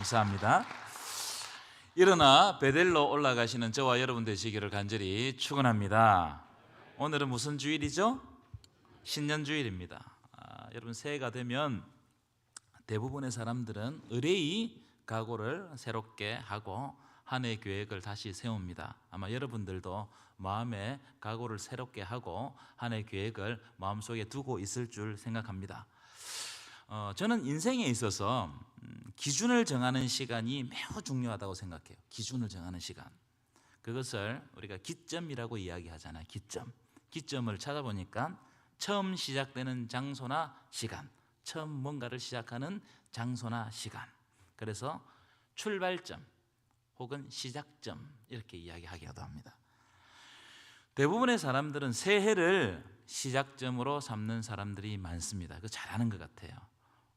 감사합니다. 일어나 베델로 올라가시는 저와 여러분 되시기를 간절히 축원합니다. 오늘은 무슨 주일이죠? 신년 주일입니다. 아, 여러분 새해가 되면 대부분의 사람들은 의뢰의 각오를 새롭게 하고 한 해 계획을 다시 세웁니다. 아마 여러분들도 마음에 각오를 새롭게 하고 한 해 계획을 마음속에 두고 있을 줄 생각합니다. 어, 저는 인생에 있어서 음, 기준을 정하는 시간이 매우 중요하다고 생각해요. 기준을 정하는 시간. 그것을 우리가 기점이라고 이야기하잖아요. 기점. 기점을 찾아보니까 처음 시작되는 장소나 시간, 처음 뭔가를 시작하는 장소나 시간. 그래서 출발점 혹은 시작점 이렇게 이야기하기도 합니다. 대부분의 사람들은 새해를 시작점으로 삼는 사람들이 많습니다. 그 잘하는 것 같아요.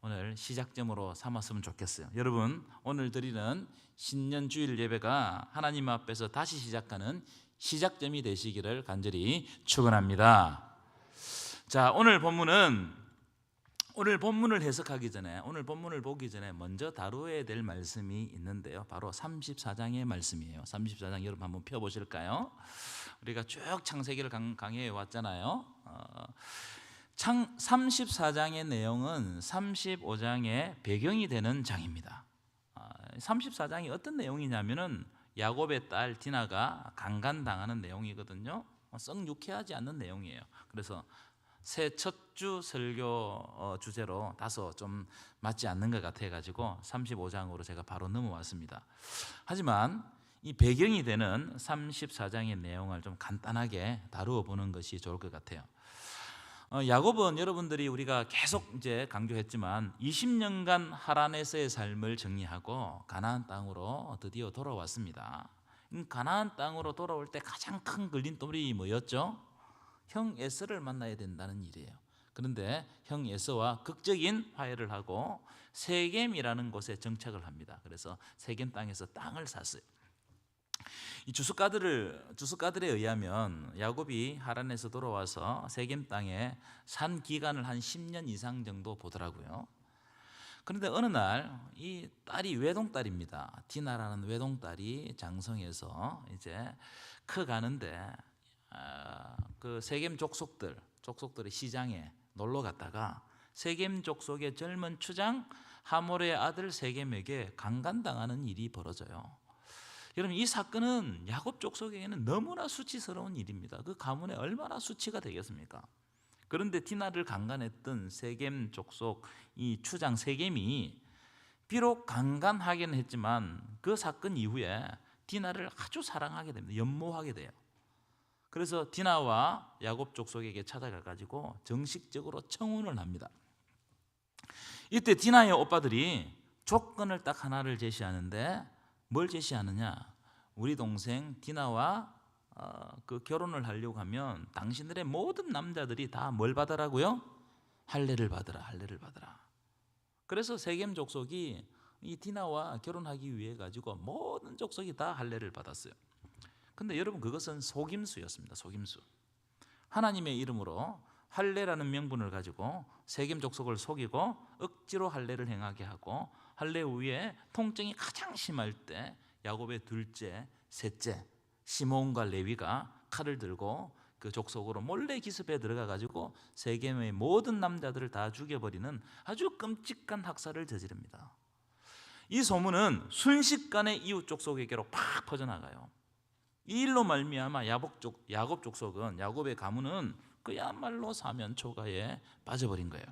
오늘 시작점으로 삼았으면 좋겠어요. 여러분, 오늘 드리는 신년 주일 예배가 하나님 앞에서 다시 시작하는 시작점이 되시기를 간절히 축원합니다. 자, 오늘 본문은 오늘 본문을 해석하기 전에 오늘 본문을 보기 전에 먼저 다루어야 될 말씀이 있는데요. 바로 34장의 말씀이에요. 34장 여러분 한번 펴 보실까요? 우리가 쭉 창세기를 강, 강해해 왔잖아요. 어, 창 34장의 내용은 35장의 배경이 되는 장입니다. 아, 34장이 어떤 내용이냐면은 야곱의 딸 디나가 강간당하는 내용이거든요. 어, 썩 유쾌하지 않는 내용이에요. 그래서 새 첫 주 설교 어, 주제로 다소 좀 맞지 않는 것 같아 가지고 35장으로 제가 바로 넘어왔습니다. 하지만 이 배경이 되는 34장의 내용을 좀 간단하게 다루어 보는 것이 좋을 것 같아요. 어, 야곱은 여러분들이 우리가 계속 이제 강조했지만 20년간 하란에서의 삶을 정리하고 가나안 땅으로 드디어 돌아왔습니다. 음, 가나안 땅으로 돌아올 때 가장 큰 걸림돌이 뭐였죠? 형 에서를 만나야 된다는 일이에요. 그런데 형 에서와 극적인 화해를 하고 세겜이라는 곳에 정착을 합니다. 그래서 세겜 땅에서 땅을 샀어요. 이 주석가들을 주석가들에 의하면 야곱이 하란에서 돌아와서 세겜 땅에 산 기간을 한 10년 이상 정도 보더라고요. 그런데 어느 날 이 딸이 외동딸입니다. 디나라는 외동딸이 장성해서 이제 커 가는데 아, 그 세겜 족속들 족속들의 시장에 놀러 갔다가 세겜 족속의 젊은 추장 하몰의 아들 세겜에게 강간당하는 일이 벌어져요. 여러분 이 사건은 야곱 족속에게는 너무나 수치스러운 일입니다. 그 가문에 얼마나 수치가 되겠습니까? 그런데 디나를 강간했던 세겜 족속 이 추장 세겜이 비록 강간하기는 했지만 그 사건 이후에 디나를 아주 사랑하게 됩니다. 연모하게 돼요. 그래서 디나와 야곱 족속에게 찾아가 가지고 정식적으로 청혼을 합니다. 이때 디나의 오빠들이 조건을 딱 하나를 제시하는데 뭘 제시하느냐? 우리 동생 디나와 어, 그 결혼을 하려고 하면 당신들의 모든 남자들이 다 뭘 받으라고요? 할례를 받으라, 할례를 받으라. 그래서 세겜 족속이 이 디나와 결혼하기 위해 가지고 모든 족속이 다 할례를 받았어요. 근데 여러분 그것은 속임수였습니다. 속임수. 하나님의 이름으로 할례라는 명분을 가지고 세겜 족속을 속이고 억지로 할례를 행하게 하고 할례 후에 통증이 가장 심할 때 야곱의 둘째, 셋째 시몬과 레위가 칼을 들고 그 족속으로 몰래 기습해 들어가 가지고 세겜의 모든 남자들을 다 죽여버리는 아주 끔찍한 학살을 저지릅니다. 이 소문은 순식간에 이웃 족속에게로 팍 퍼져나가요. 이 일로 말미암아 야곱 족 야곱 족속은 야곱의 가문은 그야말로 사면 초가에 빠져버린 거예요.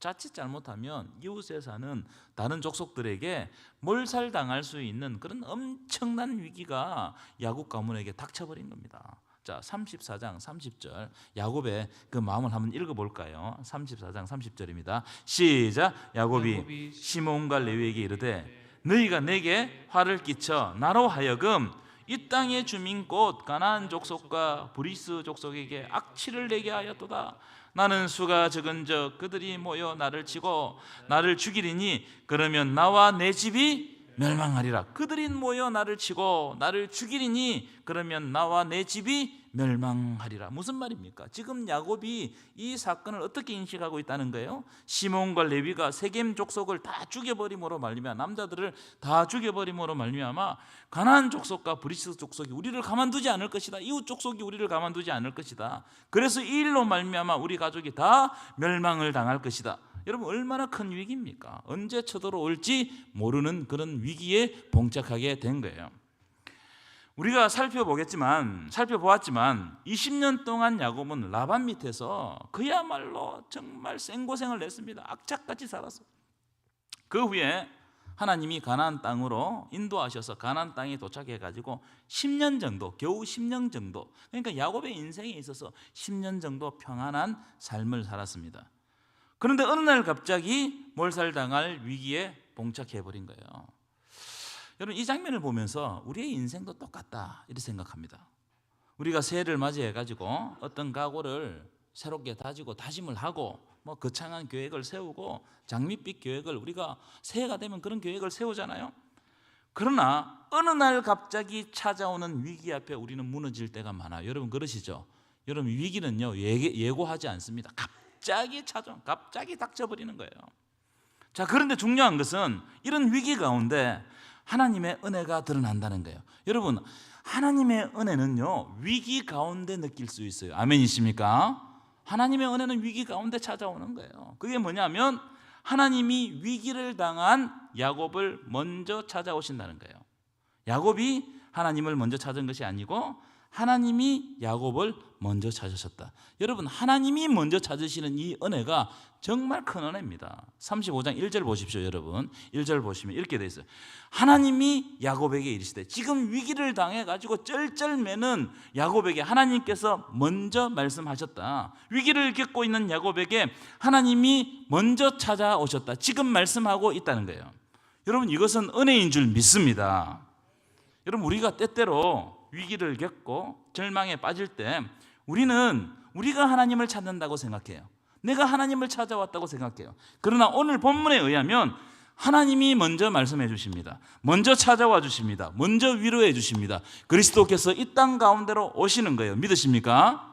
자칫 잘못하면 이웃에 사는 다른 족속들에게 몰살당할 수 있는 그런 엄청난 위기가 야곱 가문에게 닥쳐버린 겁니다. 자, 34장 30절 야곱의 그 마음을 한번 읽어볼까요? 34장 30절입니다. 시작. 야곱이 시몬과 레위에게 이르되 너희가 내게 화를 끼쳐 나로 하여금 이 땅의 주민 곧 가나안 족속과 브리스 족속에게 악취를 내게 하였도다. 나는 수가 적은적 그들이 모여 나를 치고 나를 죽이리니 그러면 나와 내 집이 멸망하리라. 그들이 모여 나를 치고 나를 죽이리니 그러면 나와 내 집이 멸망하리라. 무슨 말입니까? 지금 야곱이 이 사건을 어떻게 인식하고 있다는 거예요? 시몬과 레위가 세겜 족속을 다 죽여버림으로 말미암아 남자들을 다 죽여버림으로 말미암아 가나안 족속과 브리스 족속이 우리를 가만두지 않을 것이다. 이웃 족속이 우리를 가만두지 않을 것이다. 그래서 이 일로 말미암아 우리 가족이 다 멸망을 당할 것이다. 여러분 얼마나 큰 위기입니까? 언제 쳐들어올지 모르는 그런 위기에 봉착하게 된 거예요. 우리가 살펴보겠지만 살펴보았지만 20년 동안 야곱은 라반 밑에서 그야말로 정말 생고생을 냈습니다. 악착같이 살았어. 그 후에 하나님이 가나안 땅으로 인도하셔서 가나안 땅에 도착해 가지고 10년 정도, 겨우 10년 정도. 그러니까 야곱의 인생에 있어서 10년 정도 평안한 삶을 살았습니다. 그런데 어느 날 갑자기 몰살당할 위기에 봉착해 버린 거예요. 여러분 이 장면을 보면서 우리의 인생도 똑같다 이렇게 생각합니다. 우리가 새해를 맞이해 가지고 어떤 각오를 새롭게 다지고 다짐을 하고 뭐 거창한 계획을 세우고 장밋빛 계획을 우리가 새해가 되면 그런 계획을 세우잖아요. 그러나 어느 날 갑자기 찾아오는 위기 앞에 우리는 무너질 때가 많아요. 여러분 그러시죠? 여러분 위기는요 예고, 예고하지 않습니다. 갑 자기 찾아, 갑자기 닥쳐버리는 거예요. 자 그런데 중요한 것은 이런 위기 가운데 하나님의 은혜가 드러난다는 거예요. 여러분, 하나님의 은혜는요, 위기 가운데 느낄 수 있어요. 아멘이십니까? 하나님의 은혜는 위기 가운데 찾아오는 거예요. 그게 뭐냐면, 하나님이 위기를 당한 야곱을 먼저 찾아오신다는 거예요. 야곱이 하나님을 먼저 찾은 것이 아니고, 하나님이 야곱을 먼저 찾으셨다. 여러분, 하나님이 먼저 찾으시는 이 은혜가 정말 큰 은혜입니다. 35장 1절 보십시오, 여러분. 1절 보시면 이렇게 돼 있어요. 하나님이 야곱에게 이르시되 지금 위기를 당해 가지고 쩔쩔매는 야곱에게 하나님께서 먼저 말씀하셨다. 위기를 겪고 있는 야곱에게 하나님이 먼저 찾아오셨다. 지금 말씀하고 있다는 거예요. 여러분 이것은 은혜인 줄 믿습니다. 여러분 우리가 때때로 위기를 겪고 절망에 빠질 때 우리는 우리가 하나님을 찾는다고 생각해요. 내가 하나님을 찾아왔다고 생각해요. 그러나 오늘 본문에 의하면 하나님이 먼저 말씀해 주십니다. 먼저 찾아와 주십니다. 먼저 위로해 주십니다. 그리스도께서 이 땅 가운데로 오시는 거예요. 믿으십니까?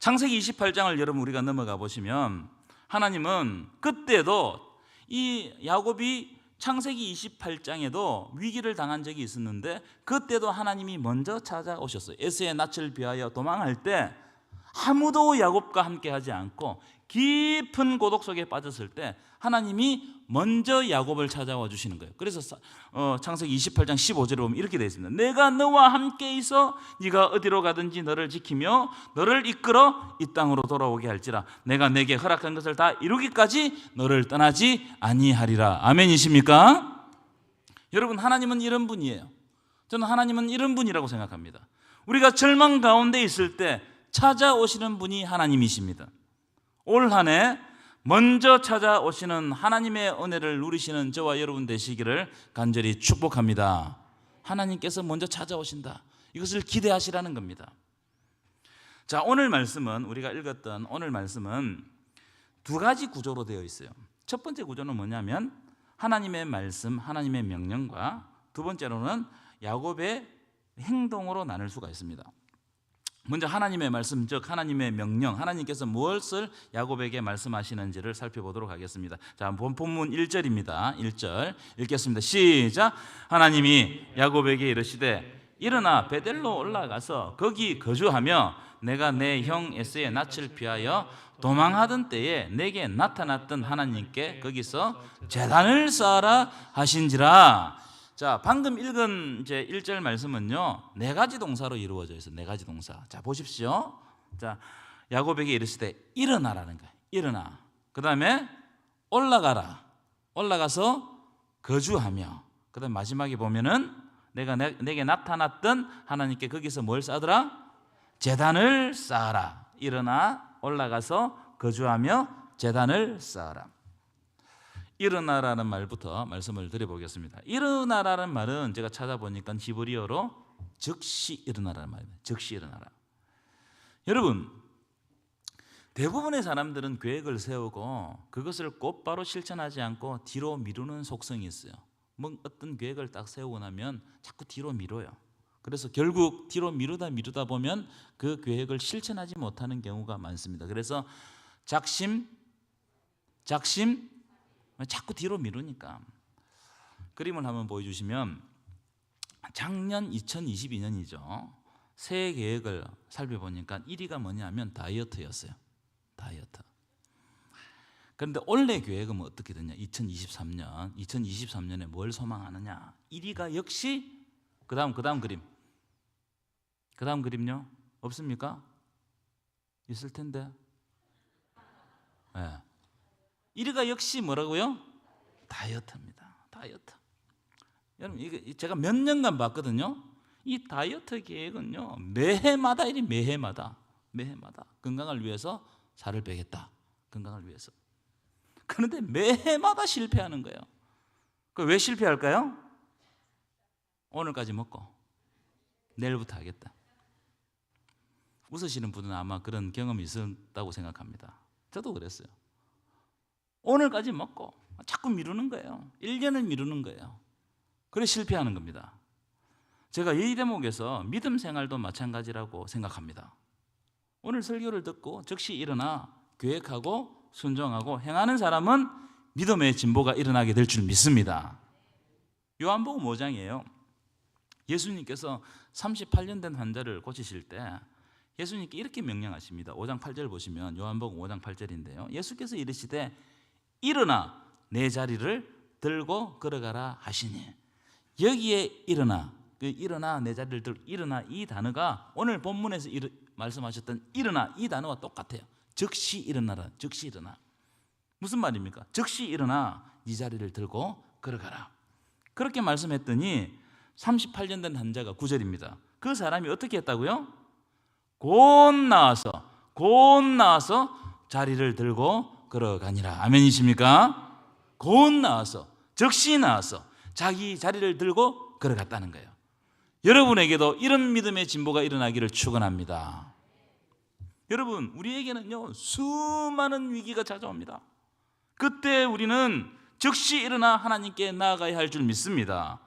창세기 28장을 여러분 우리가 넘어가 보시면 하나님은 그때도 이 야곱이 창세기 28장에도 위기를 당한 적이 있었는데 그때도 하나님이 먼저 찾아오셨어요. 에스의 낯을 비하여 도망할 때 아무도 야곱과 함께 하지 않고 깊은 고독 속에 빠졌을 때 하나님이 먼저 야곱을 찾아와 주시는 거예요. 그래서 어, 창세기 28장 15절에 보면 이렇게 되어 있습니다. 내가 너와 함께 있어 네가 어디로 가든지 너를 지키며 너를 이끌어 이 땅으로 돌아오게 할지라 내가 내게 허락한 것을 다 이루기까지 너를 떠나지 아니하리라. 아멘이십니까? 여러분 하나님은 이런 분이에요. 저는 하나님은 이런 분이라고 생각합니다. 우리가 절망 가운데 있을 때 찾아오시는 분이 하나님이십니다. 올 한해 먼저 찾아오시는 하나님의 은혜를 누리시는 저와 여러분 되시기를 간절히 축복합니다. 하나님께서 먼저 찾아오신다. 이것을 기대하시라는 겁니다. 자, 오늘 말씀은 우리가 읽었던 오늘 말씀은 두 가지 구조로 되어 있어요. 첫 번째 구조는 뭐냐면 하나님의 말씀, 하나님의 명령과 두 번째로는 야곱의 행동으로 나눌 수가 있습니다. 먼저 하나님의 말씀, 즉 하나님의 명령, 하나님께서 무엇을 야곱에게 말씀하시는지를 살펴보도록 하겠습니다. 자, 본 본문 1절입니다. 1절 읽겠습니다. 시작. 하나님이 야곱에게 이르시되 일어나 베델로 올라가서 거기 거주하며 내가 내 형 에스의 낯을 피하여 도망하던 때에 내게 나타났던 하나님께 거기서 재단을 쌓아라 하신지라. 자, 방금 읽은 이제 1절 말씀은요. 네 가지 동사로 이루어져 있어요. 네 가지 동사. 자, 보십시오. 자, 야곱에게 이르시되 일어나라는 거예요. 일어나. 그다음에 올라가라. 올라가서 거주하며. 그다음 마지막에 보면은 내가 내, 내게 나타났던 하나님께 거기서 뭘 쌓더라? 재단을 쌓아라. 일어나 올라가서 거주하며 재단을 쌓아라. 일어나라는 말부터 말씀을 드려보겠습니다. 일어나라는 말은 제가 찾아보니까 히브리어로 즉시 일어나라는 말입니다. 즉시 일어나라. 여러분 대부분의 사람들은 계획을 세우고 그것을 곧바로 실천하지 않고 뒤로 미루는 속성이 있어요. 뭐 어떤 계획을 딱 세우고 나면 자꾸 뒤로 미뤄요. 그래서 결국 뒤로 미루다 미루다 보면 그 계획을 실천하지 못하는 경우가 많습니다. 그래서 작심, 작심, 자꾸 뒤로 미루니까. 그림을 한번 보여주시면 작년 2022년이죠. 새해 계획을 살펴보니까 1위가 뭐냐면 다이어트였어요. 다이어트. 그런데 올해 계획은 뭐 어떻게 되냐? 2023년, 2023년에 뭘 소망하느냐? 1위가 역시 그다음 그다음 그림. 그다음 그림요? 없습니까? 있을 텐데. 예. 네. 1위가 역시 뭐라고요? 다이어트입니다. 다이어트. 여러분 이게 제가 몇 년간 봤거든요. 이 다이어트 계획은요 매해마다 이리 매해마다 매해마다 건강을 위해서 살을 빼겠다. 건강을 위해서. 그런데 매해마다 실패하는 거예요. 그왜 실패할까요? 오늘까지 먹고 내일부터 하겠다. 웃으시는 분은 아마 그런 경험이 있었다고 생각합니다. 저도 그랬어요. 오늘까지 먹고 자꾸 미루는 거예요. 1년을 미루는 거예요. 그래 실패하는 겁니다. 제가 이 대목에서 믿음 생활도 마찬가지라고 생각합니다. 오늘 설교를 듣고 즉시 일어나 계획하고 순종하고 행하는 사람은 믿음의 진보가 일어나게 될 줄 믿습니다. 요한복음 5장이에요. 예수님께서 38년 된 환자를 고치실 때 예수님께 이렇게 명령하십니다. 5장 8절 보시면 요한복음 5장 8절인데요. 예수께서 이르시되 일어나 내 자리를 들고 걸어가라 하시니 여기에 일어나 그 일어나 내 자리를 들고 일어나 이 단어가 오늘 본문에서 일어, 말씀하셨던 일어나 이 단어와 똑같아요. 즉시 일어나라. 즉시 일어나. 무슨 말입니까? 즉시 일어나 이 자리를 들고 걸어가라. 그렇게 말씀했더니 38년 된 환자가 9절입니다. 그 사람이 어떻게 했다고요? 곧 나와서 곧 나와서 자리를 들고 걸어가니라. 아멘이십니까? 곧 나와서 즉시 나와서 자기 자리를 들고 걸어갔다는 거예요. 여러분에게도 이런 믿음의 진보가 일어나기를 축원합니다. 여러분, 우리에게는요 수많은 위기가 찾아옵니다. 그때 우리는 즉시 일어나 하나님께 나아가야 할 줄 믿습니다.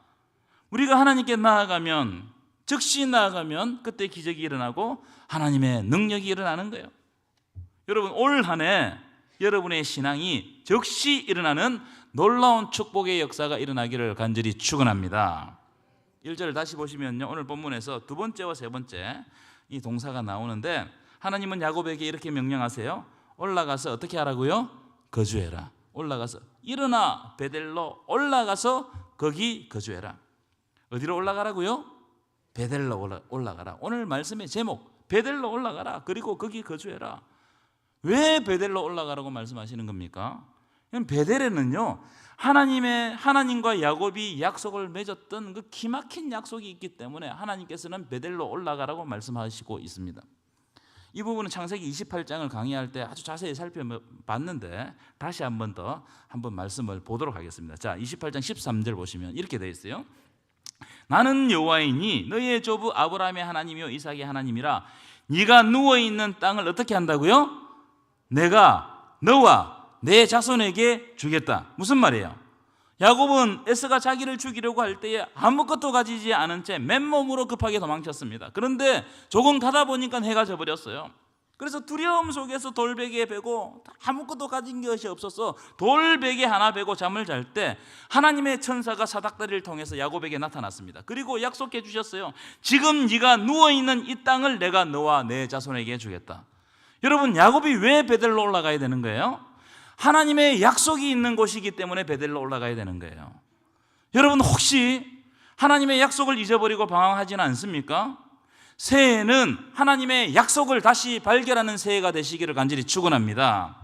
우리가 하나님께 나아가면 즉시 나아가면 그때 기적이 일어나고 하나님의 능력이 일어나는 거예요. 여러분 올 한해 여러분의 신앙이 즉시 일어나는 놀라운 축복의 역사가 일어나기를 간절히 축원합니다. 1절 다시 보시면요. 오늘 본문에서 두 번째와 세 번째 이 동사가 나오는데 하나님은 야곱에게 이렇게 명령하세요. 올라가서 어떻게 하라고요? 거주해라. 올라가서 일어나 베델로 올라가서 거기 거주해라. 어디로 올라가라고요? 베델로 올라가라. 오늘 말씀의 제목 베델로 올라가라. 그리고 거기 거주해라. 왜 베델로 올라가라고 말씀하시는 겁니까? 베델에는요 하나님의 하나님과 야곱이 약속을 맺었던 그 기막힌 약속이 있기 때문에 하나님께서는 베델로 올라가라고 말씀하시고 있습니다. 이 부분은 창세기 28장을 강의할 때 아주 자세히 살펴봤는데 다시 한 번 더 한번 말씀을 보도록 하겠습니다. 자, 28장 13절 보시면 이렇게 되어 있어요. 나는 여호와이니 너희의 조부 아브라함의 하나님이요 이삭의 하나님이라 네가 누워 있는 땅을 어떻게 한다고요? 내가 너와 내 자손에게 주겠다. 무슨 말이에요? 야곱은 에스가 자기를 죽이려고 할 때에 아무것도 가지지 않은 채 맨몸으로 급하게 도망쳤습니다. 그런데 조금 가다 보니까 해가 져버렸어요. 그래서 두려움 속에서 돌베개에 베고 아무것도 가진 것이 없어서 돌베개 하나 베고 잠을 잘 때 하나님의 천사가 사닥다리를 통해서 야곱에게 나타났습니다. 그리고 약속해 주셨어요. 지금 네가 누워 있는 이 땅을 내가 너와 내 자손에게 주겠다. 여러분 야곱이 왜 베델로 올라가야 되는 거예요? 하나님의 약속이 있는 곳이기 때문에 베델로 올라가야 되는 거예요. 여러분 혹시 하나님의 약속을 잊어버리고 방황하지는 않습니까? 새해는 하나님의 약속을 다시 발견하는 새해가 되시기를 간절히 축원합니다.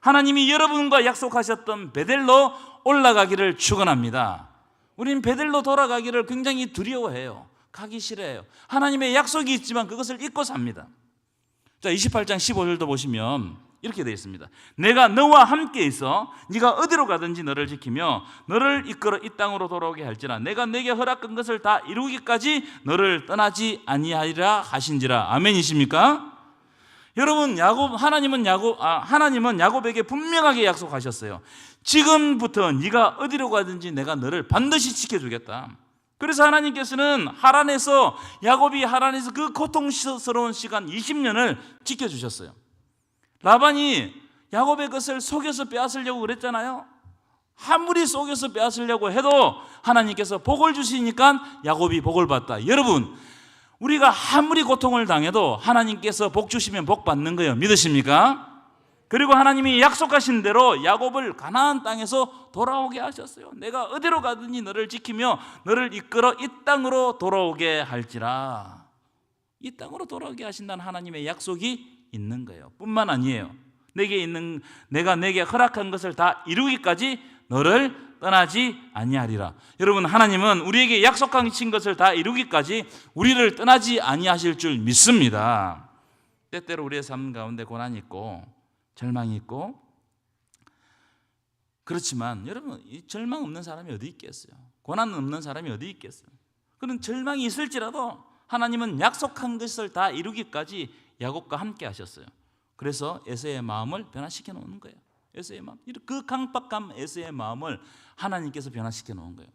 하나님이 여러분과 약속하셨던 베델로 올라가기를 축원합니다. 우린 베델로 돌아가기를 굉장히 두려워해요. 가기 싫어해요. 하나님의 약속이 있지만 그것을 잊고 삽니다. 자, 28장 15절도 보시면 이렇게 되어 있습니다. 내가 너와 함께 있어 네가 어디로 가든지 너를 지키며 너를 이끌어 이 땅으로 돌아오게 할지라 내가 내게 허락한 것을 다 이루기까지 너를 떠나지 아니하리라 하신지라 아멘이십니까? 여러분 야곱 하나님은 야곱 아, 하나님은 야곱에게 분명하게 약속하셨어요. 지금부터 네가 어디로 가든지 내가 너를 반드시 지켜주겠다. 그래서 하나님께서는 하란에서 야곱이 하란에서 그 고통스러운 시간 20년을 지켜 주셨어요. 라반이 야곱의 것을 속여서 빼앗으려고 그랬잖아요. 아무리 속여서 빼앗으려고 해도 하나님께서 복을 주시니까 야곱이 복을 받다. 여러분, 우리가 아무리 고통을 당해도 하나님께서 복 주시면 복 받는 거예요. 믿으십니까? 그리고 하나님이 약속하신 대로 야곱을 가나안 땅에서 돌아오게 하셨어요. 내가 어디로 가든지 너를 지키며 너를 이끌어 이 땅으로 돌아오게 할지라. 이 땅으로 돌아오게 하신다는 하나님의 약속이 있는 거예요. 뿐만 아니에요. 내게 있는 내가 내게 허락한 것을 다 이루기까지 너를 떠나지 아니하리라. 여러분 하나님은 우리에게 약속하신 것을 다 이루기까지 우리를 떠나지 아니하실 줄 믿습니다. 때때로 우리의 삶 가운데 고난이 있고 절망이 있고 그렇지만 여러분 이 절망 없는 사람이 어디 있겠어요? 고난 없는 사람이 어디 있겠어요? 그런 절망이 있을지라도 하나님은 약속한 것을 다 이루기까지 야곱과 함께 하셨어요. 그래서 에서의 마음을 변화시켜 놓는 거예요. 에서의 마음. 그 강박감 에서의 마음을 하나님께서 변화시켜 놓은 거예요.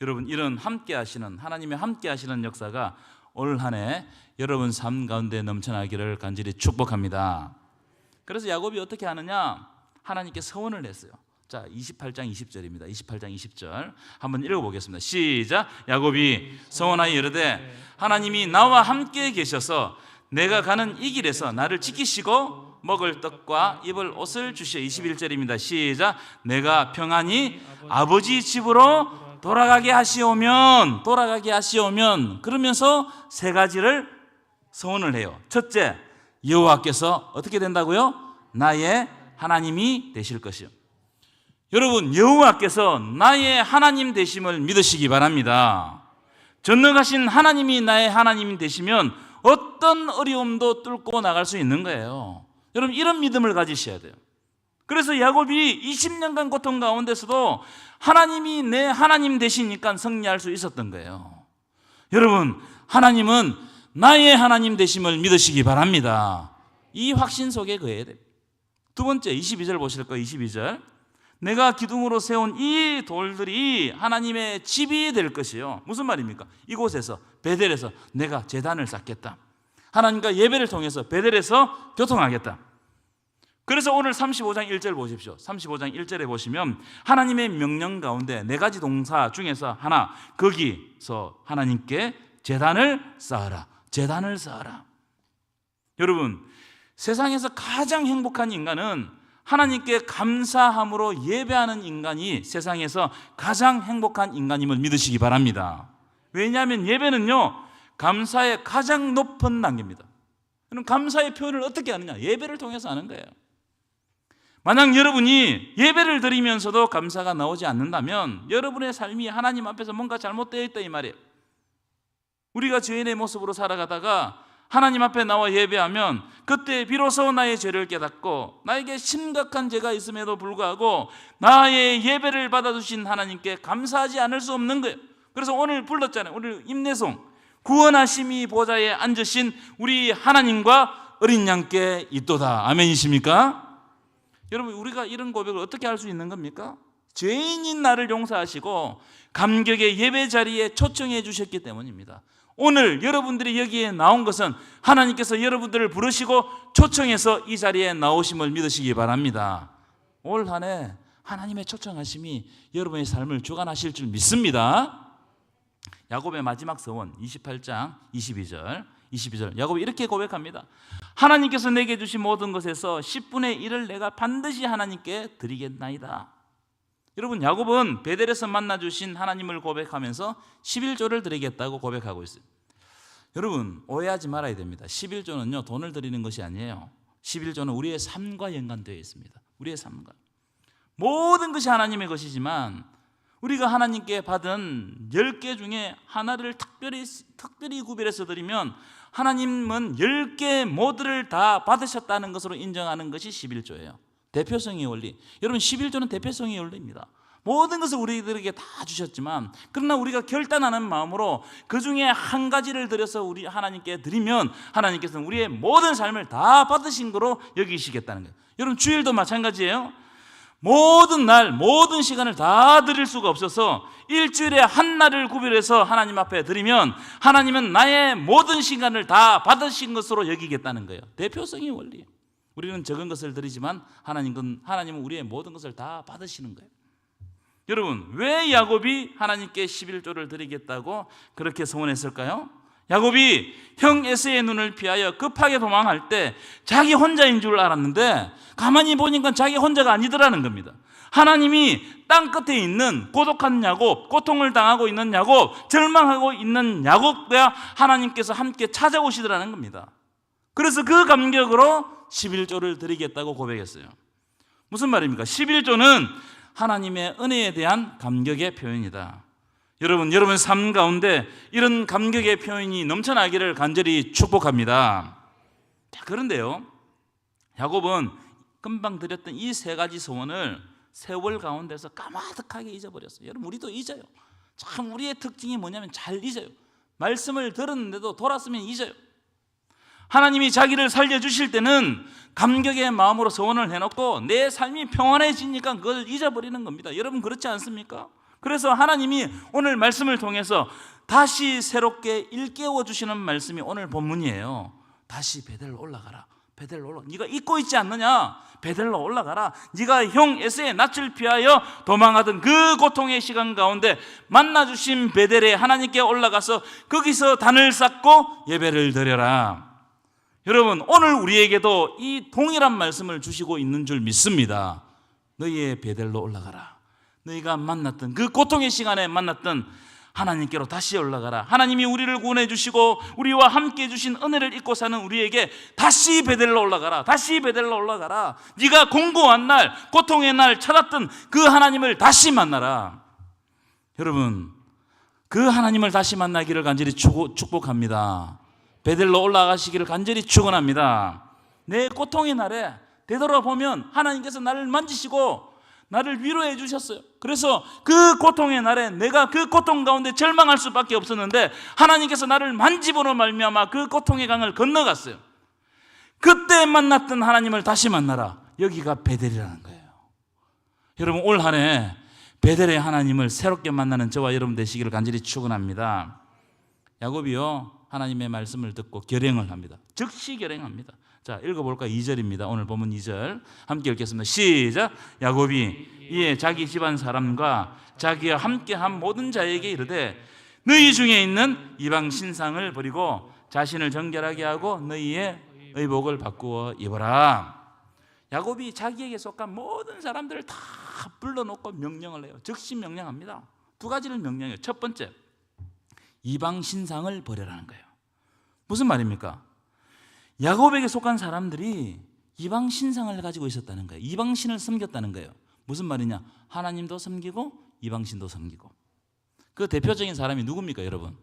여러분 이런 함께 하시는 하나님의 함께 하시는 역사가 올 한해 여러분 삶 가운데 넘쳐나기를 간절히 축복합니다. 그래서 야곱이 어떻게 하느냐? 하나님께 서원을 했어요. 자, 28장 20절입니다. 28장 20절. 한번 읽어 보겠습니다. 시작. 야곱이 서원하여 이르되 하나님이 나와 함께 계셔서 내가 가는 이 길에서 나를 지키시고 먹을 떡과 입을 옷을 주시어 21절입니다. 시작. 내가 평안히 아버지 집으로 돌아가게 하시오면 돌아가게 하시오면 그러면서 세 가지를 서원을 해요. 첫째, 여호와께서 어떻게 된다고요? 나의 하나님이 되실 것이요. 여러분, 여호와께서 나의 하나님 되심을 믿으시기 바랍니다. 전능하신 하나님이 나의 하나님 되시면 어떤 어려움도 뚫고 나갈 수 있는 거예요. 여러분 이런 믿음을 가지셔야 돼요. 그래서 야곱이 20년간 고통 가운데서도 하나님이 내 하나님 되시니까 승리할 수 있었던 거예요. 여러분, 하나님은 나의 하나님 되심을 믿으시기 바랍니다. 이 확신 속에 거해야 됩니다. 두 번째 22절 보실 거예요. 22절. 내가 기둥으로 세운 이 돌들이 하나님의 집이 될 것이요. 무슨 말입니까? 이곳에서 베델에서 내가 재단을 쌓겠다. 하나님과 예배를 통해서 베델에서 교통하겠다. 그래서 오늘 35장 1절 보십시오. 35장 1절에 보시면 하나님의 명령 가운데 네 가지 동사 중에서 하나 거기서 하나님께 재단을 쌓아라. 재단을 쌓아라. 여러분 세상에서 가장 행복한 인간은 하나님께 감사함으로 예배하는 인간이 세상에서 가장 행복한 인간임을 믿으시기 바랍니다. 왜냐하면 예배는요 감사의 가장 높은 단계입니다. 그럼 감사의 표현을 어떻게 하느냐? 예배를 통해서 하는 거예요. 만약 여러분이 예배를 드리면서도 감사가 나오지 않는다면 여러분의 삶이 하나님 앞에서 뭔가 잘못되어 있다 이 말이에요. 우리가 죄인의 모습으로 살아가다가 하나님 앞에 나와 예배하면 그때 비로소 나의 죄를 깨닫고 나에게 심각한 죄가 있음에도 불구하고 나의 예배를 받아주신 하나님께 감사하지 않을 수 없는 거예요. 그래서 오늘 불렀잖아요. 오늘 임내송 구원하심이 보좌에 앉으신 우리 하나님과 어린 양께 있도다. 아멘이십니까? 여러분 우리가 이런 고백을 어떻게 할 수 있는 겁니까? 죄인인 나를 용서하시고 감격의 예배 자리에 초청해 주셨기 때문입니다. 오늘 여러분들이 여기에 나온 것은 하나님께서 여러분들을 부르시고 초청해서 이 자리에 나오심을 믿으시기 바랍니다. 올 한 해 하나님의 초청하심이 여러분의 삶을 주관하실 줄 믿습니다. 야곱의 마지막 서원 28장 22절 22절 야곱이 이렇게 고백합니다. 하나님께서 내게 주신 모든 것에서 10분의 1을 내가 반드시 하나님께 드리겠나이다. 여러분 야곱은 베델에서 만나 주신 하나님을 고백하면서 11조를 드리겠다고 고백하고 있어요. 여러분 오해하지 말아야 됩니다. 11조는요 돈을 드리는 것이 아니에요. 11조는 우리의 삶과 연관되어 있습니다. 우리의 삶과 모든 것이 하나님의 것이지만 우리가 하나님께 받은 10개 중에 하나를 특별히 특별히 구별해서 드리면 하나님은 10개 모두를 다 받으셨다는 것으로 인정하는 것이 11조예요. 대표성의 원리. 여러분 11조는 대표성의 원리입니다. 모든 것을 우리들에게 다 주셨지만 그러나 우리가 결단하는 마음으로 그 중에 한 가지를 드려서 우리 하나님께 드리면 하나님께서는 우리의 모든 삶을 다 받으신 거로 여기시겠다는 거예요. 여러분 주일도 마찬가지예요. 모든 날, 모든 시간을 다 드릴 수가 없어서 일주일에 한 날을 구별해서 하나님 앞에 드리면 하나님은 나의 모든 시간을 다 받으신 것으로 여기겠다는 거예요. 대표성의 원리. 우리는 적은 것을 드리지만 하나님은 하나님은 우리의 모든 것을 다 받으시는 거예요. 여러분, 왜 야곱이 하나님께 11조를 드리겠다고 그렇게 소원했을까요? 야곱이 형 에스의 눈을 피하여 급하게 도망할 때 자기 혼자인 줄 알았는데 가만히 보니까 자기 혼자가 아니더라는 겁니다. 하나님이 땅 끝에 있는 고독한 야곱, 고통을 당하고 있는 야곱, 절망하고 있는 야곱과 하나님께서 함께 찾아오시더라는 겁니다. 그래서 그 감격으로 11조를 드리겠다고 고백했어요. 무슨 말입니까? 11조는 하나님의 은혜에 대한 감격의 표현이다. 여러분, 여러분 삶 가운데 이런 감격의 표현이 넘쳐나기를 간절히 축복합니다. 자, 그런데요. 야곱은 금방 드렸던 이 세 가지 소원을 세월 가운데서 까마득하게 잊어버렸어요. 여러분, 우리도 잊어요. 참 우리의 특징이 뭐냐면 잘 잊어요. 말씀을 들었는데도 돌았으면 잊어요. 하나님이 자기를 살려주실 때는 감격의 마음으로 소원을 해놓고 내 삶이 평안해지니까 그걸 잊어버리는 겁니다. 여러분 그렇지 않습니까? 그래서 하나님이 오늘 말씀을 통해서 다시 새롭게 일깨워 주시는 말씀이 오늘 본문이에요. 다시 베델로 올라가라. 베델로 올라. 네가 잊고 있지 않느냐? 베델로 올라가라. 네가 형 에스의 낯을 피하여 도망하던 그 고통의 시간 가운데 만나 주신 베델에 하나님께 올라가서 거기서 단을 쌓고 예배를 드려라. 여러분, 오늘 우리에게도 이 동일한 말씀을 주시고 있는 줄 믿습니다. 너희의 베델로 올라가라. 너희가 만났던 그 고통의 시간에 만났던 하나님께로 다시 올라가라. 하나님이 우리를 구원해 주시고 우리와 함께 해 주신 은혜를 잊고 사는 우리에게 다시 베델로 올라가라. 다시 베델로 올라가라. 네가 공고한 날, 고통의 날 찾았던 그 하나님을 다시 만나라. 여러분, 그 하나님을 다시 만나기를 간절히 축복합니다. 베델로 올라가시기를 간절히 축원합니다. 내 고통의 날에 되돌아보면 하나님께서 나를 만지시고 나를 위로해 주셨어요. 그래서 그 고통의 날에 내가 그 고통 가운데 절망할 수밖에 없었는데 하나님께서 나를 만지보로 말미암아 그 고통의 강을 건너갔어요. 그때 만났던 하나님을 다시 만나라. 여기가 베델이라는 거예요. 여러분 올 한해 베델의 하나님을 새롭게 만나는 저와 여러분 되시기를 간절히 축원합니다. 야곱이요 하나님의 말씀을 듣고 결행을 합니다. 즉시 결행합니다. 자, 읽어볼까? 2절입니다. 오늘 본문 2절. 함께 읽겠습니다. 시작. 야곱이 이에 자기 집안 사람과 자기와 함께한 모든 자에게 이르되 너희 중에 있는 이방 신상을 버리고 자신을 정결하게 하고 너희의 의복을 바꾸어 입어라. 야곱이 자기에게 속한 모든 사람들을 다 불러놓고 명령을 해요. 즉시 명령합니다. 두 가지를 명령해요. 첫 번째, 이방 신상을 버려라는 거예요. 무슨 말입니까? 야곱에게 속한 사람들이 이방 신상을 가지고 있었다는 거예요. 이방 신을 섬겼다는 거예요. 무슨 말이냐? 하나님도 섬기고 이방 신도 섬기고. 그 대표적인 사람이 누굽니까, 여러분?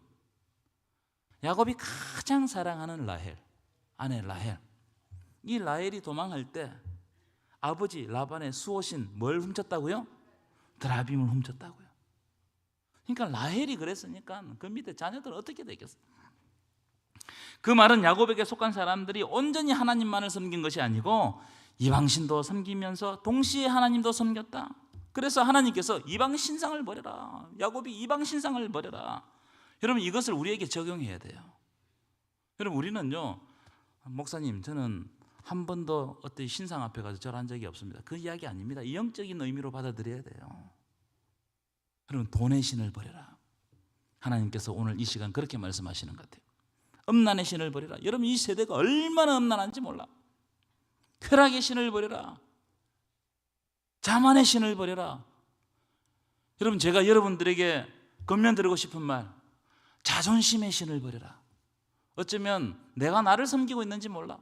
야곱이 가장 사랑하는 라헬, 아내 라헬. 이 라헬이 도망할 때 아버지 라반의 수호신 뭘 훔쳤다고요? 드라빔을 훔쳤다고요. 그러니까 라헬이 그랬으니까 그 밑에 자녀들은 어떻게 되겠어요? 그 말은 야곱에게 속한 사람들이 온전히 하나님만을 섬긴 것이 아니고 이방신도 섬기면서 동시에 하나님도 섬겼다. 그래서 하나님께서 이방 신상을 버려라. 야곱이 이방 신상을 버려라. 여러분 이것을 우리에게 적용해야 돼요. 여러분 우리는요 목사님 저는 한 번도 어떤 신상 앞에 가서 절한 적이 없습니다. 그 이야기 아닙니다. 이 영적인 의미로 받아들여야 돼요. 여러분 돈의 신을 버려라. 하나님께서 오늘 이 시간 그렇게 말씀하시는 것 같아요. 음란의 신을 버려라. 여러분 이 세대가 얼마나 음란한지 몰라. 쾌락의 신을 버려라. 자만의 신을 버려라. 여러분 제가 여러분들에게 건면드리고 싶은 말 자존심의 신을 버려라. 어쩌면 내가 나를 섬기고 있는지 몰라.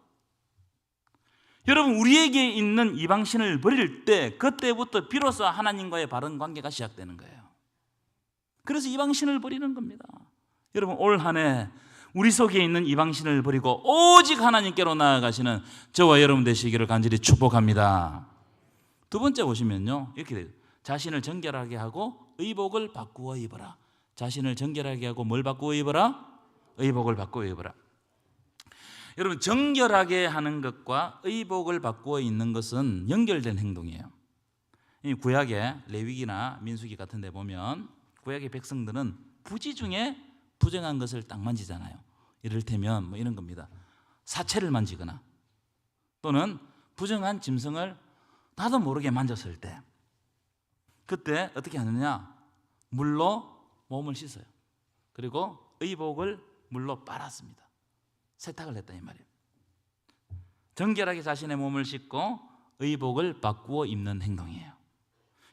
여러분 우리에게 있는 이방 신을 버릴 때 그때부터 비로소 하나님과의 바른 관계가 시작되는 거예요. 그래서 이방 신을 버리는 겁니다. 여러분 올 한 해 우리 속에 있는 이방신을 버리고 오직 하나님께로 나아가시는 저와 여러분 되시기를 간절히 축복합니다. 두 번째 보시면요. 이렇게 돼요. 자신을 정결하게 하고 의복을 바꾸어 입어라. 자신을 정결하게 하고 뭘 바꾸어 입어라? 의복을 바꾸어 입어라. 여러분 정결하게 하는 것과 의복을 바꾸어 입는 것은 연결된 행동이에요. 이 구약의 레위기나 민수기 같은 데 보면 구약의 백성들은 부지 중에 부정한 것을 딱 만지잖아요. 이를테면 뭐 이런 겁니다. 사체를 만지거나 또는 부정한 짐승을 나도 모르게 만졌을 때 그때 어떻게 하느냐? 물로 몸을 씻어요. 그리고 의복을 물로 빨았습니다. 세탁을 했다 이 말이에요. 정결하게 자신의 몸을 씻고 의복을 바꾸어 입는 행동이에요.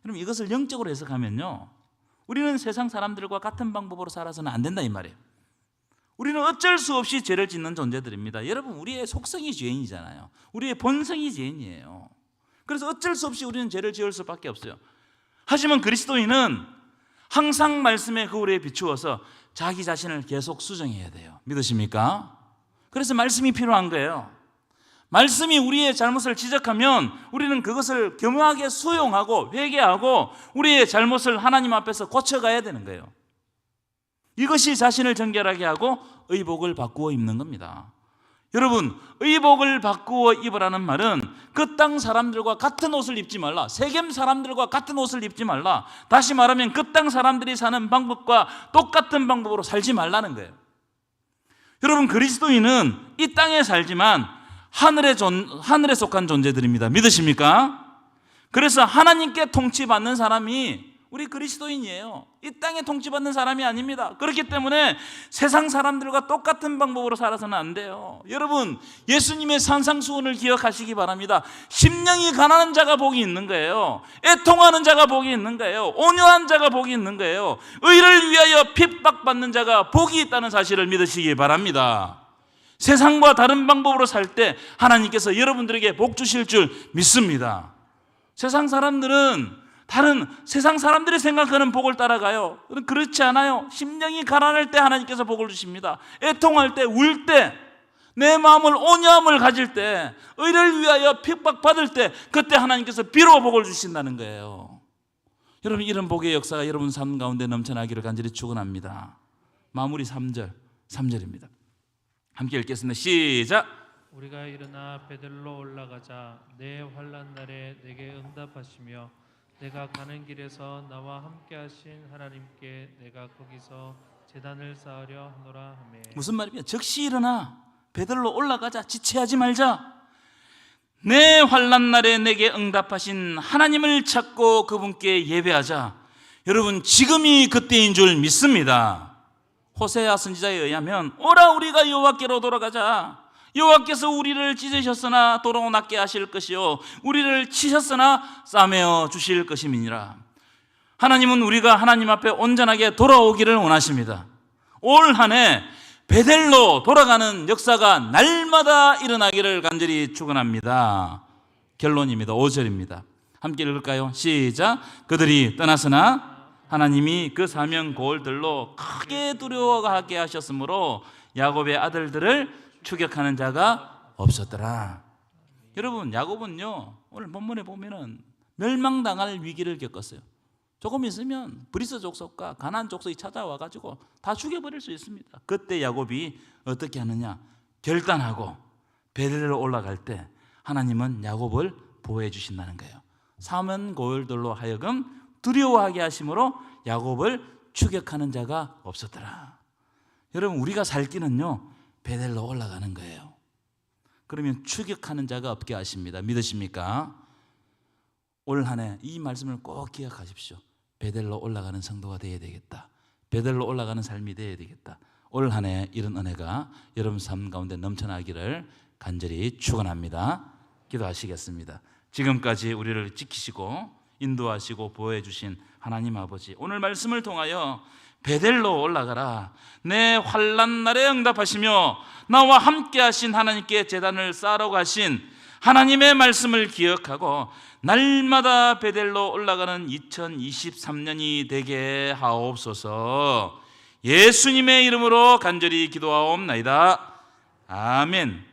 여러분 이것을 영적으로 해석하면요. 우리는 세상 사람들과 같은 방법으로 살아서는 안 된다 이 말이에요. 우리는 어쩔 수 없이 죄를 짓는 존재들입니다. 여러분 우리의 속성이 죄인이잖아요. 우리의 본성이 죄인이에요. 그래서 어쩔 수 없이 우리는 죄를 지을 수밖에 없어요. 하지만 그리스도인은 항상 말씀의 거울에 비추어서 자기 자신을 계속 수정해야 돼요. 믿으십니까? 그래서 말씀이 필요한 거예요. 말씀이 우리의 잘못을 지적하면 우리는 그것을 겸허하게 수용하고 회개하고 우리의 잘못을 하나님 앞에서 고쳐가야 되는 거예요. 이것이 자신을 정결하게 하고 의복을 바꾸어 입는 겁니다. 여러분, 의복을 바꾸어 입으라는 말은 그 땅 사람들과 같은 옷을 입지 말라. 세겜 사람들과 같은 옷을 입지 말라. 다시 말하면 그 땅 사람들이 사는 방법과 똑같은 방법으로 살지 말라는 거예요. 여러분, 그리스도인은 이 땅에 살지만 하늘에, 존, 하늘에 속한 존재들입니다. 믿으십니까? 그래서 하나님께 통치받는 사람이 우리 그리스도인이에요. 이 땅에 통치받는 사람이 아닙니다. 그렇기 때문에 세상 사람들과 똑같은 방법으로 살아서는 안 돼요. 여러분, 예수님의 산상수훈을 기억하시기 바랍니다. 심령이 가난한 자가 복이 있는 거예요. 애통하는 자가 복이 있는 거예요. 온유한 자가 복이 있는 거예요. 의를 위하여 핍박받는 자가 복이 있다는 사실을 믿으시기 바랍니다. 세상과 다른 방법으로 살 때 하나님께서 여러분들에게 복 주실 줄 믿습니다. 세상 사람들은 다른 세상 사람들이 생각하는 복을 따라가요. 그렇지 않아요. 심령이 가난할 때 하나님께서 복을 주십니다. 애통할 때, 울 때, 내 마음을 온유함을 가질 때, 의를 위하여 핍박받을 때, 그때 하나님께서 비로 복을 주신다는 거예요. 여러분, 이런 복의 역사가 여러분 삶 가운데 넘쳐나기를 간절히 축원합니다. 마무리 3절, 3절입니다. 함께 읽겠습니다. 시작. 우리가 일어나 베들로 올라가자 내 환난 날에 내게 응답하시며 내가 가는 길에서 나와 함께 하신 하나님께 내가 거기서 제단을 쌓으려 하노라 하매 무슨 말이냐? 즉시 일어나 베들로 올라가자. 지체하지 말자. 내 환난 날에 내게 응답하신 하나님을 찾고 그분께 예배하자. 여러분 지금이 그때인 줄 믿습니다. 호세아 선지자에 의하면 오라 우리가 여호와께로 돌아가자. 여호와께서 우리를 찢으셨으나 도로 낫게 하실 것이요 우리를 치셨으나 싸매어 주실 것임이니라. 하나님은 우리가 하나님 앞에 온전하게 돌아오기를 원하십니다. 올 한 해 베델로 돌아가는 역사가 날마다 일어나기를 간절히 축원합니다. 결론입니다. 5절입니다. 함께 읽을까요? 시작. 그들이 떠났으나 하나님이 그 사명 고을들로 크게 두려워하게 하셨으므로 야곱의 아들들을 추격하는 자가 없었더라. 여러분, 야곱은요. 오늘 본문에 보면은 멸망당할 위기를 겪었어요. 조금 있으면 브리스 족속과 가나안 족속이 찾아와 가지고 다 죽여버릴 수 있습니다. 그때 야곱이 어떻게 하느냐? 결단하고 베델로 올라갈 때 하나님은 야곱을 보호해 주신다는 거예요. 사면 고을들로 하여금 두려워하게 하심으로 야곱을 추격하는 자가 없었더라. 여러분 우리가 살 길은요 베델로 올라가는 거예요. 그러면 추격하는 자가 없게 하십니다. 믿으십니까? 올 한 해 이 말씀을 꼭 기억하십시오. 베델로 올라가는 성도가 되어야 되겠다. 베델로 올라가는 삶이 되어야 되겠다. 올 한 해 이런 은혜가 여러분 삶 가운데 넘쳐나기를 간절히 축원합니다. 기도하시겠습니다. 지금까지 우리를 지키시고 인도하시고 보호해 주신 하나님 아버지 오늘 말씀을 통하여 베델로 올라가라. 내 환난 날에 응답하시며 나와 함께 하신 하나님께 제단을 쌓으러 가신 하나님의 말씀을 기억하고 날마다 베델로 올라가는 2023년이 되게 하옵소서. 예수님의 이름으로 간절히 기도하옵나이다. 아멘